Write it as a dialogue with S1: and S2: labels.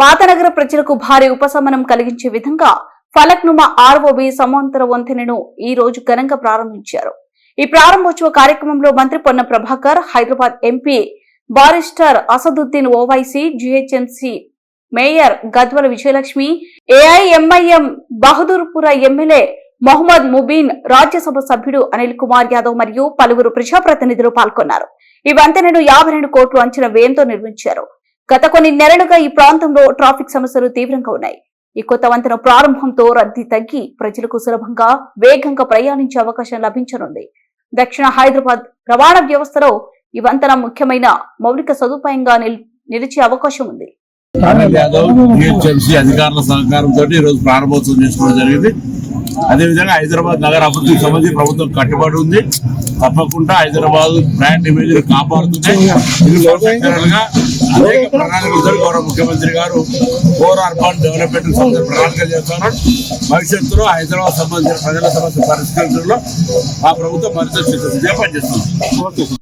S1: పాతనగర ప్రజలకు భారీ ఉపశమనం కలిగించే విధంగా ఫలక్నుమా ఆర్ఓబి సమాంతర వంతెనను ఈ రోజు ఘనంగా ప్రారంభించారు. ఈ ప్రారంభోత్సవ కార్యక్రమంలో మంత్రి Ponna Prabhakar Hyderabad MP barrister Asaduddin Owaisi GHMC mayor Gadwal Vijayalakshmi AIMIM Bahadurpura MLA Mohammed Mubeen Rajya Sabha Anil Kumar Yadav మరియు పలువురు ప్రజాప్రతినిధులు పాల్గొన్నారు. ఈ వంతెనను యాభై రెండు కోట్లు అంచనా వ్యయంతో నిర్మించారు. గత కొన్ని నెలలుగా ఈ ప్రాంతంలో ట్రాఫిక్ సమస్యలు తీవ్రంగా ఉన్నాయి. ఈ కొత్త వంతెన ప్రారంభంతో రద్దీ తగ్గి ప్రజలకు సులభంగా వేగంగా ప్రయాణించే అవకాశం లభించనుంది. దక్షిణ హైదరాబాద్ రవాణా వ్యవస్థలో ఈ వంతెన ముఖ్యమైన మౌలిక సదుపాయంగా నిలిచే అవకాశం ఉంది.
S2: అధికారుల సహకారంతో ఈ రోజు ప్రారంభోత్సవం చేసుకోవడం జరిగింది. అదేవిధంగా హైదరాబాద్ నగర అభివృద్ధికి సంబంధించి ప్రభుత్వం కట్టుబడి ఉంది. తప్పకుండా హైదరాబాద్ బ్రాండ్ ఇమేజ్ కాపాడుతుంది అనేక ప్రణాళికలు గౌరవ ముఖ్యమంత్రి గారు ఫోర్ అర్బన్ డెవలప్మెంట్ సంబంధించిన ప్రణాళికలు చేస్తున్నారు. భవిష్యత్తులో హైదరాబాద్ సంబంధించిన ప్రజల సమస్య పరిష్కరించడంలో ఆ ప్రభుత్వం మరింత చిత్తశుద్ధిగా పనిచేస్తుంది.